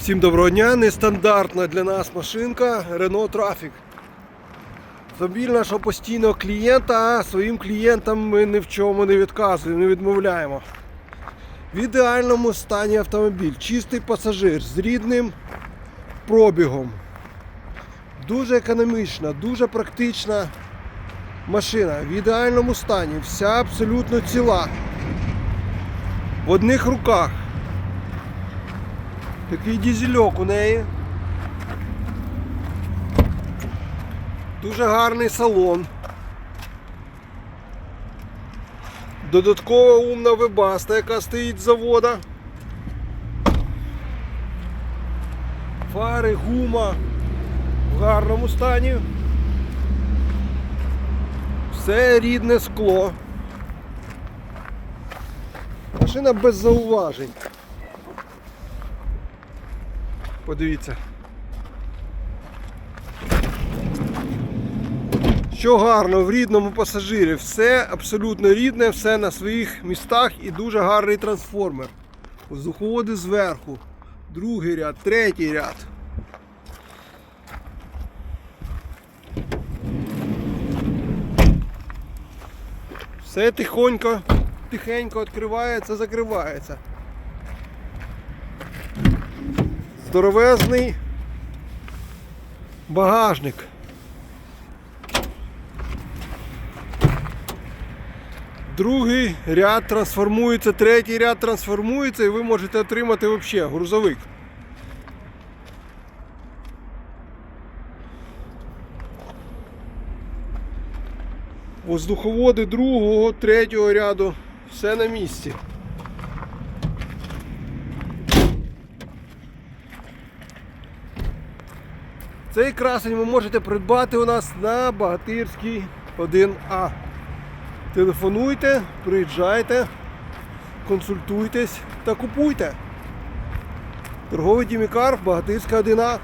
Всім доброго дня, нестандартна для нас машинка Renault Traffic. Автомобіль нашого постійного клієнта, а своїм клієнтам ми ні в чому не відказуємо, не відмовляємо. В ідеальному стані автомобіль, чистий пасажир з рідним пробігом. Дуже економічна, дуже практична машина. В ідеальному стані, вся абсолютно ціла. В одних руках. Такий дізельок у неї. Дуже гарний салон. Додаткова умна вебаста, яка стоїть з завода. Фари, гума в гарному стані. Все рідне скло. Машина без зауважень. Подивіться. Що гарно в рідному пасажирі. Все абсолютно рідне, все на своїх містах і дуже гарний трансформер. Воздуховоди зверху. Другий ряд, третій ряд. Все тихонько, тихенько відкривається, закривається. Здоровезний багажник. Другий ряд трансформується, третій ряд трансформується і ви можете отримати взагалі грузовик. Воздуховоди другого, третього ряду, все на місці. Цей красень ви можете придбати у нас на Багатирській 1А. Телефонуйте, приїжджайте, консультуйтесь та купуйте. Торговий Дімікар, Багатирська 1А.